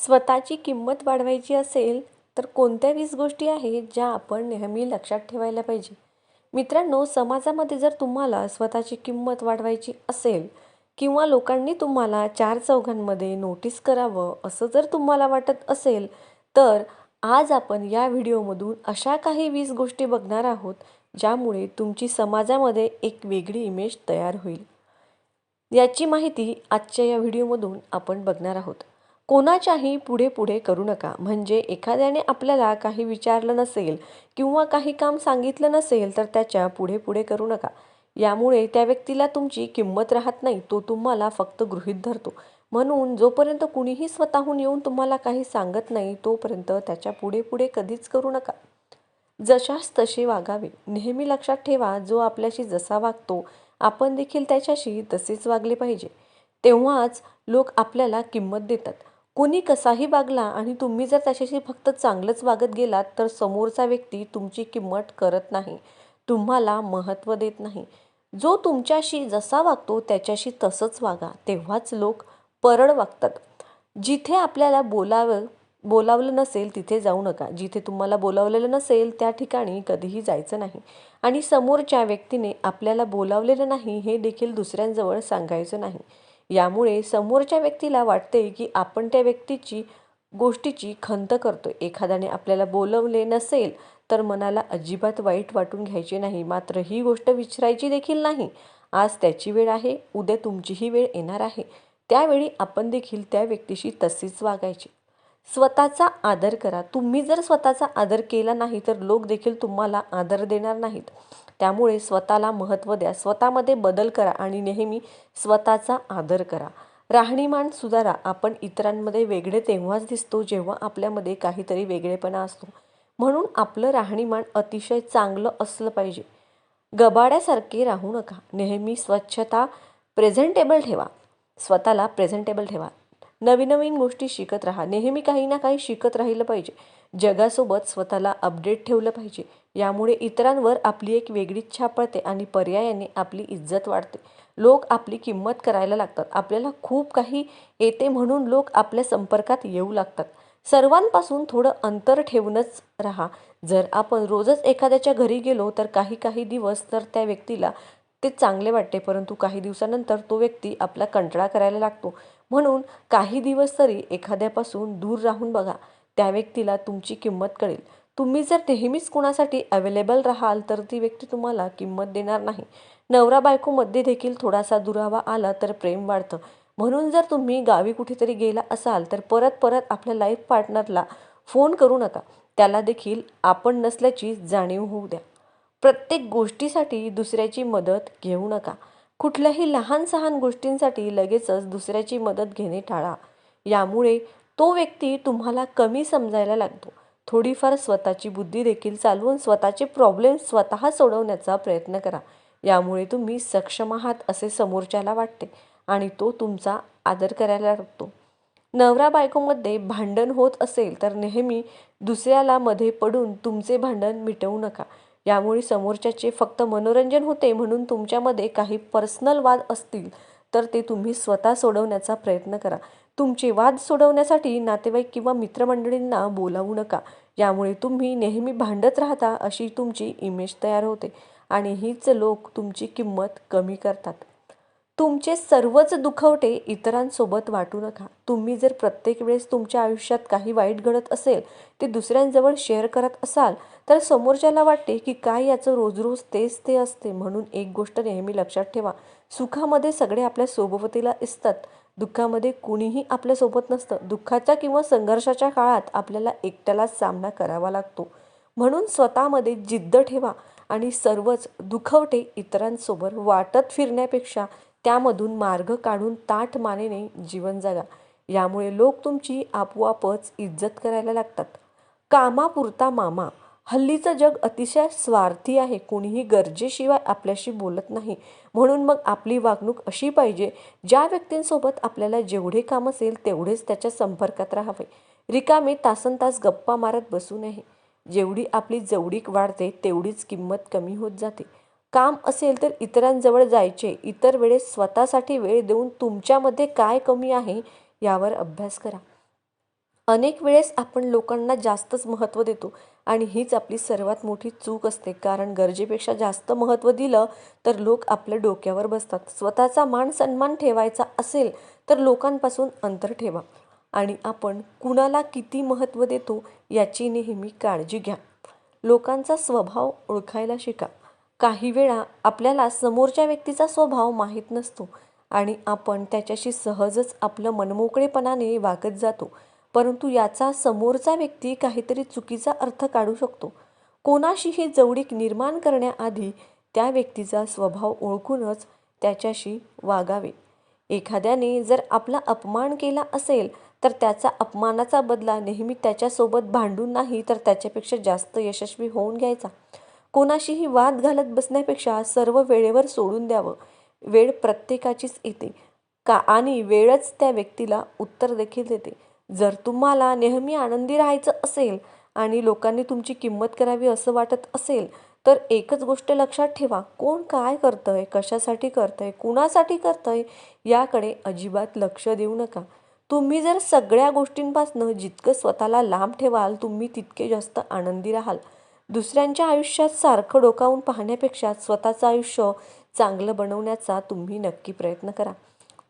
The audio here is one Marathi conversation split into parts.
स्वतःची किंमत वाढवायची असेल तर कोणत्या वीस गोष्टी आहेत ज्या आपण नेहमी लक्षात ठेवायला पाहिजे? मित्रांनो समाजामध्ये जर तुम्हाला स्वतःची किंमत वाढवायची असेल किंवा लोकांनी तुम्हाला चार चौघांमध्ये नोटीस करावं असं जर तुम्हाला वाटत असेल तर आज आपण या व्हिडिओमधून अशा काही वीस गोष्टी बघणार आहोत ज्यामुळे तुमची समाजामध्ये एक वेगळी इमेज तयार होईल. याची माहिती आजच्या या व्हिडिओमधून आपण बघणार आहोत. कोणाच्याही पुढे पुढे करू नका. म्हणजे एखाद्याने आपल्याला काही विचारलं नसेल किंवा काही काम सांगितलं नसेल तर त्याच्या पुढे पुढे करू नका. यामुळे त्या व्यक्तीला तुमची किंमत राहत नाही तो तुम्हाला फक्त गृहीत धरतो. म्हणून जोपर्यंत कुणीही स्वतःहून येऊन तुम्हाला काही सांगत नाही तोपर्यंत त्याच्या पुढे पुढे कधीच करू नका. जशास तसे वागावे. नेहमी लक्षात ठेवा जो आपल्याशी जसा वागतो आपण देखील त्याच्याशी तसेच वागले पाहिजे. तेव्हाच लोक आपल्याला किंमत देतात. कोणी कसाही वागला आणि तुम्ही जर त्याच्याशी फक्त चांगलंच वागत गेलात तर समोरचा व्यक्ती तुमची किंमत करत नाही. तुम्हाला महत्त्व देत नाही. जो तुमच्याशी जसा वागतो त्याच्याशी तसंच वागा. तेव्हाच लोक परळ वागतात. जिथे आपल्याला बोलावं बोलावलं नसेल तिथे जाऊ नका. जिथे तुम्हाला बोलावलेलं नसेल त्या ठिकाणी कधीही जायचं नाही. आणि समोरच्या व्यक्तीने आपल्याला बोलावलेलं नाही हे देखील दुसऱ्यांजवळ सांगायचं नाही. यामुळे समोरच्या व्यक्तीला वाटते की आपण त्या व्यक्तीची गोष्टीची खंत करतो एखाद्याने आपल्याला बोलवले नसेल तर मनाला अजिबात वाईट वाटून घ्यायचे नाही. मात्र ही गोष्ट विचारायची देखील नाही. आज त्याची वेळ आहे. उद्या तुमचीही वेळ येणार आहे. त्यावेळी आपण देखील त्या व्यक्तीशी तसेच वागायचे. स्वतःचा आदर करा. तुम्ही जर स्वतःचा आदर केला नाही तर लोक देखील तुम्हाला आदर देणार नाहीत. त्यामुळे स्वतःला महत्त्व द्या. स्वतःमध्ये बदल करा आणि नेहमी स्वतःचा आदर करा. राहणीमान सुधारा. आपण इतरांमध्ये वेगळे तेव्हाच दिसतो जेव्हा आपल्यामध्ये काहीतरी वेगळेपणा असतो. म्हणून आपलं राहणीमान अतिशय चांगलं असलं पाहिजे. गबाड्यासारखे राहू नका. नेहमी स्वच्छता प्रेझेंटेबल ठेवा. स्वतःला प्रेझेंटेबल ठेवा. नवीन नवीन गोष्टी शिकत राहा. नेहमी काही ना काही शिकत राहिलं पाहिजे. जगासोबत स्वतःला अपडेट ठेवलं पाहिजे. यामुळे इतरांवर आपली एक वेगळीच छाप पडते आणि पर्यायाने आपली इज्जत वाढते. लोक आपली किंमत करायला लागतात. आपल्याला खूप काही येते म्हणून लोक आपल्या संपर्कात येऊ लागतात. सर्वांपासून थोडं अंतर ठेवूनच राहा. जर आपण रोजच एखाद्याच्या घरी गेलो तर काही काही दिवस तर त्या व्यक्तीला ते चांगले वाटते परंतु काही दिवसानंतर तो व्यक्ती आपला कंटाळा करायला लागतो. म्हणून काही दिवस तरी एखाद्यापासून दूर राहून बघा. त्या व्यक्तीला तुमची किंमत कळेल. तुम्ही जर नेहमीच कुणासाठी अवेलेबल राहाल तर ती व्यक्ती तुम्हाला किंमत देणार नाही. नवरा बायकोमध्ये देखील थोडासा दुरावा आला तर प्रेम वाढतं. म्हणून जर तुम्ही गावी कुठेतरी गेला असाल तर परत परत आपल्या लाईफ पार्टनरला फोन करू नका. त्याला देखील आपण नसल्याची जाणीव होऊ द्या. प्रत्येक गोष्टीसाठी दुसऱ्याची मदत घेऊ नका. कुठल्याही लहान सहान गोष्टींसाठी लगेचच दुसऱ्याची मदत घेणे टाळा. यामुळे तो व्यक्ती तुम्हाला कमी समजायला लागतो. थोडीफार स्वतःची बुद्धी देखील चालवून स्वतःचे प्रॉब्लेम स्वतः सोडवण्याचा प्रयत्न करा. यामुळे तुम्ही सक्षम आहात असे समोरच्याला वाटते आणि तो तुमचा आदर करायला लागतो. नवरा बायकोमध्ये भांडण होत असेल तर नेहमी दुसऱ्याला मध्ये पडून तुमचे भांडण मिटवू नका. यामुळे समोरच्याचे फक्त मनोरंजन होते म्हणून तुमच्यामध्ये काही पर्सनल वाद असतील तर ते तुम्ही स्वतः सोडवण्याचा प्रयत्न करा. तुमचे वाद सोडवण्यासाठी नातेवाईक किंवा मित्रमंडळींना बोलावू नका. यामुळे तुम्ही नेहमी भांडत राहता अशी तुमची इमेज तयार होते आणि हीच लोक तुमची किंमत कमी करतात. तुमचे सर्वच दुखवटे इतरांसोबत वाटू नका. तुम्ही जर प्रत्येक वेळेस तुमच्या आयुष्यात काही वाईट घडत असेल ते दुसऱ्यांजवळ शेअर करत असाल तर समोरच्याला वाटते की काय याचं रोज रोज तेच ते असते म्हणून एक गोष्ट नेहमी लक्षात ठेवा. सुखामध्ये सगळे आपल्या सोबतीला असतात. दुःखामध्ये कुणीही आपल्यासोबत नसतं. दुःखाच्या किंवा संघर्षाच्या काळात आपल्याला एकट्यालाच सामना करावा लागतो. म्हणून स्वतःमध्ये जिद्द ठेवा आणि सर्वच दुखवटे इतरांसोबत वाटत फिरण्यापेक्षा त्यामधून मार्ग काढून ताठ मानेने जीवन जगा. यामुळे लोक तुमची आपोआपच इज्जत करायला लागतात. कामापुरता मामा हल्लीचं जग अतिशय स्वार्थी आहे. कोणीही गरजेशिवाय आपल्याशी बोलत नाही. म्हणून मग आपली वागणूक अशी पाहिजे ज्या व्यक्तींसोबत आपल्याला जेवढे काम असेल तेवढेच त्याच्या संपर्कात राहावे. रिकामे तासन तास गप्पा मारत बसू नये. जेवढी आपली जवळीक वाढते तेवढीच किंमत कमी होत जाते. काम असेल तर इतरांजवळ जायचे. इतर वेळेस स्वतःसाठी वेळ देऊन तुमच्यामध्ये काय कमी आहे यावर अभ्यास करा. अनेक वेळेस आपण लोकांना जास्तच महत्त्व देतो आणि हीच आपली सर्वात मोठी चूक असते. कारण गरजेपेक्षा जास्त महत्त्व दिलं तर लोक आपल्या डोक्यावर बसतात. स्वतःचा मान सन्मान ठेवायचा असेल तर लोकांपासून अंतर ठेवा आणि आपण कुणाला किती महत्त्व देतो याची नेहमी काळजी घ्या. लोकांचा स्वभाव ओळखायला शिका. काही वेळा आपल्याला समोरच्या व्यक्तीचा स्वभाव माहीत नसतो आणि आपण त्याच्याशी सहजच आपलं मनमोकळेपणाने वागत जातो. परंतु याचा समोरचा व्यक्ती काहीतरी चुकीचा अर्थ काढू शकतो. कोणाशीही जवळीक निर्माण करण्याआधी त्या व्यक्तीचा स्वभाव ओळखूनच त्याच्याशी वागावे. एखाद्याने जर आपला अपमान केला असेल तर त्याचा अपमानाचा बदला नेहमी त्याच्यासोबत भांडून नाही तर त्याच्यापेक्षा जास्त यशस्वी होऊन घ्यायचा. कोणाशीही वाद घालत बसण्यापेक्षा सर्व वेळेवर सोडून द्यावं. वेळ प्रत्येकाचीच येते. का आणि वेळच त्या व्यक्तीला उत्तर देखील देते. जर तुम्हाला नेहमी आनंदी राहायचं असेल आणि लोकांनी तुमची किंमत करावी असं वाटत असेल तर एकच गोष्ट लक्षात ठेवा. कोण काय करतं आहे कशासाठी करतं आहे कुणासाठी करतं आहे याकडे अजिबात लक्ष देऊ नका. तुम्ही जर सगळ्या गोष्टींपासून जितकं स्वतःला लांब ठेवाल तुम्ही तितके जास्त आनंदी राहाल. दुसऱ्यांच्या आयुष्यात सारखं डोकावून पाहण्यापेक्षा स्वतःचं आयुष्य चांगलं बनवण्याचा तुम्ही नक्की प्रयत्न करा.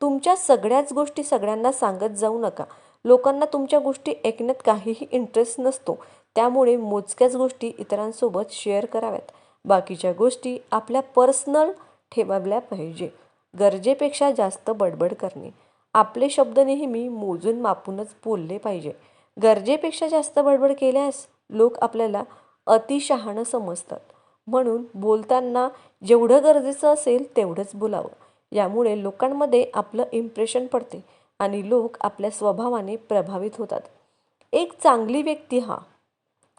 तुमच्या सगळ्याच गोष्टी सगळ्यांना सांगत जाऊ नका. लोकांना तुमच्या गोष्टी ऐकण्यात काहीही इंटरेस्ट नसतो. त्यामुळे मोजक्याच गोष्टी इतरांसोबत शेअर कराव्यात. बाकीच्या गोष्टी आपल्या पर्सनल ठेवाव्या पाहिजे. गरजेपेक्षा जास्त बडबड करणे. आपले शब्द नेहमी मोजून मापूनच बोलले पाहिजे. गरजेपेक्षा जास्त बडबड केल्यास लोक आपल्याला अतिशहाणं समजतात. म्हणून बोलताना जेवढं गरजेचं असेल तेवढंच बोलावं. यामुळे लोकांमध्ये आपलं इम्प्रेशन पडते. आणि लोक आपल्या स्वभावाने प्रभावित होतात. एक चांगली व्यक्ती हा.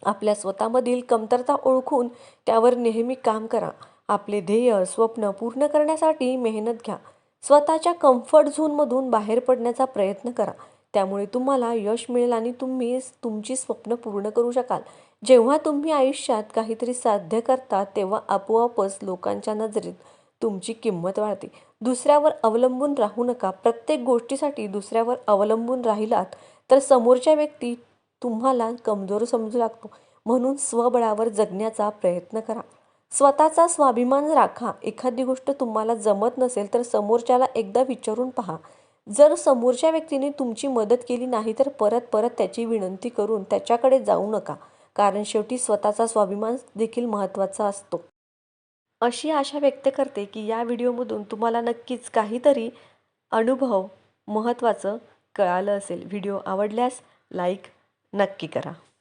आपल्या स्वतःमधील कमतरता ओळखून त्यावर नेहमी काम करा. आपले ध्येय स्वप्न पूर्ण करण्यासाठी मेहनत घ्या. स्वतःच्या कम्फर्ट झोनमधून बाहेर पडण्याचा प्रयत्न करा. त्यामुळे तुम्हाला यश मिळेल आणि तुम्ही तुमची स्वप्न पूर्ण करू शकाल. जेव्हा तुम्ही आयुष्यात काहीतरी साध्य करता तेव्हा आपोआपच लोकांच्या नजरेत तुमची किंमत वाढते. दुसऱ्यावर अवलंबून राहू नका. प्रत्येक गोष्टीसाठी दुसऱ्यावर अवलंबून राहिलात तर समोरच्या व्यक्ती तुम्हाला कमजोर समजू लागतो. म्हणून स्वबळावर जगण्याचा प्रयत्न करा. स्वतःचा स्वाभिमान राखा. एखादी गोष्ट तुम्हाला जमत नसेल तर समोरच्याला एकदा विचारून पहा. जर समोरच्या व्यक्तीने तुमची मदत केली नाही तर परत परत त्याची विनंती करून त्याच्याकडे जाऊ नका. कारण शेवटी स्वतःचा स्वाभिमान देखील महत्त्वाचा असतो. अशी आशा व्यक्त करते की या व्हिडिओमधून तुम्हाला नक्कीच काहीतरी अनुभव महत्त्वाचं कळालं असेल. व्हिडिओ आवडल्यास लाईक नक्की करा.